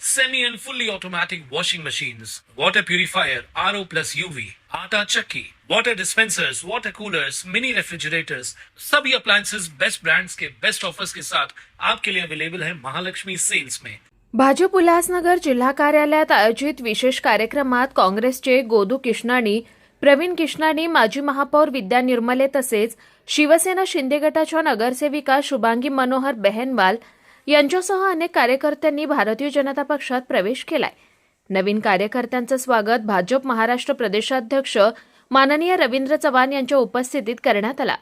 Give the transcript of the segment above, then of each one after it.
semi and fully automatic washing machines, water purifier, RO plus UV, आटा chakki, water dispensers, water coolers, mini refrigerators, सभी appliances best brands के best offers के साथ आपके लिए available है महालक्ष्मी सेल्स में भाजप उल्हासनगर जिल्हा कार्यालयात आयोजित विशेष कार्यक्रमात काँग्रेसचे गोदू किष्णाणी प्रवीण किष्णाणी माजी महापौर विद्या निर्मले तसेच शिवसेना शिंदे गटाच्या नगरसेविका शुभांगी मनोहर बेहनवाल यांच्यासह अनेक कार्यकर्त्यांनी भारतीय जनता पक्षात प्रवेश केलाय. नवीन कार्यकर्त्यांचं स्वागत भाजप महाराष्ट्र प्रदेशाध्यक्ष माननीय रवींद्र चव्हाण यांच्या उपस्थितीत करण्यात आला.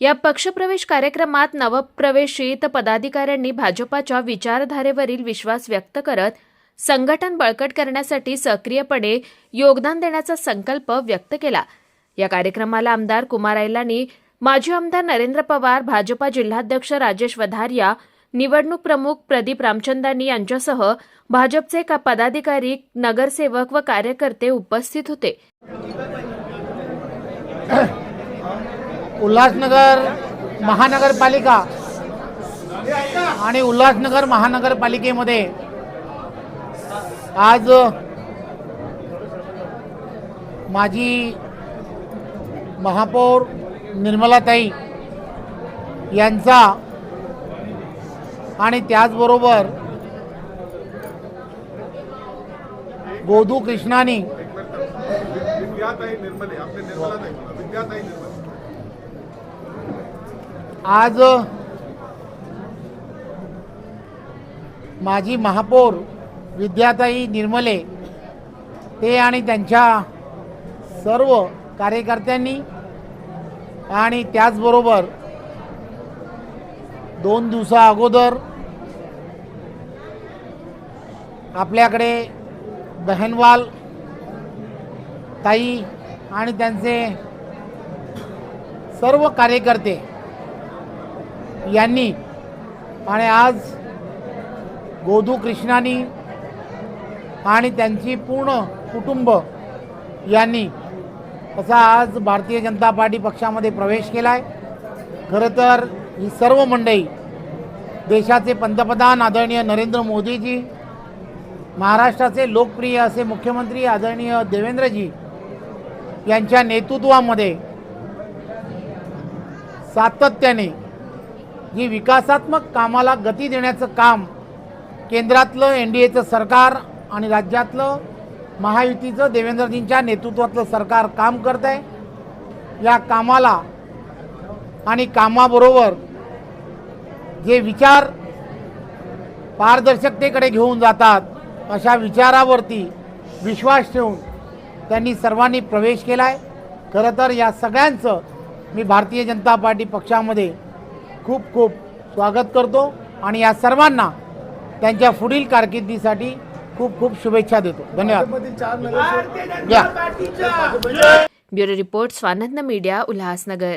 या पक्षप्रवेश कार्यक्रमात नवप्रवेशित पदाधिकाऱ्यांनी भाजपाच्या विचारधारेवरील विश्वास व्यक्त करत संघटन बळकट करण्यासाठी सक्रियपणे योगदान देण्याचा संकल्प व्यक्त केला. या कार्यक्रमाला आमदार कुमार ऐलानी माजी आमदार नरेंद्र पवार भाजपा जिल्हाध्यक्ष राजेश वधारिया निवडणूक प्रमुख प्रदीप रामचंदानी यांच्यासह भाजपचे का पदाधिकारी नगरसेवक व कार्यकर्ते उपस्थित होते. उल्हासनगर महानगरपालिका आणि उल्हासनगर महानगरपालिकेमध्ये आज माझी महापौर निर्मलाताई यांचा आणि त्याचबरोबर गोदू कृष्णानी आज माजी महापौर विद्याताई निर्मले ते आणि त्यांच्या सर्व कार्यकर्त्यांनी आणि त्याचबरोबर दोन दिवसा अगोदर आपल्याकडे बहनवाल ताई आणि त्यांचे सर्व कार्यकर्ते यांनी आणि आज गोधू कृष्णानी आणि त्यांची पूर्ण कुटुंब यांनी असा आज भारतीय जनता पार्टी पक्षामध्ये प्रवेश केला आहे खरं तर ही सर्व मंडळी देशाचे पंतप्रधान आदरणीय नरेंद्र मोदीजी महाराष्ट्राचे लोकप्रिय असे मुख्यमंत्री आदरणीय देवेंद्रजी यांच्या नेतृत्वामध्ये सातत्याने जी विकासात्मक कामाला गती देण्याचं काम केंद्रातलं एन डी एचं सरकार आणि राज्यातलं महायुतीचं देवेंद्रजींच्या नेतृत्वातलं सरकार काम करत आहे या कामाला आणि कामाबरोबर जे विचार पारदर्शकतेकडे घेऊन जातात अशा विचारावरती विश्वास ठेवून त्यांनी सर्वांनी प्रवेश केला आहे खरं तर या सगळ्यांचं मी भारतीय जनता पार्टी पक्षामध्ये खूप खूप स्वागत करतो आणि या सर्वांना त्यांच्या पुढील कारकिर्दीसाठी खूप खूप शुभेच्छा देतो. धन्यवाद. Bureau report Swanand media Ulhasnagar.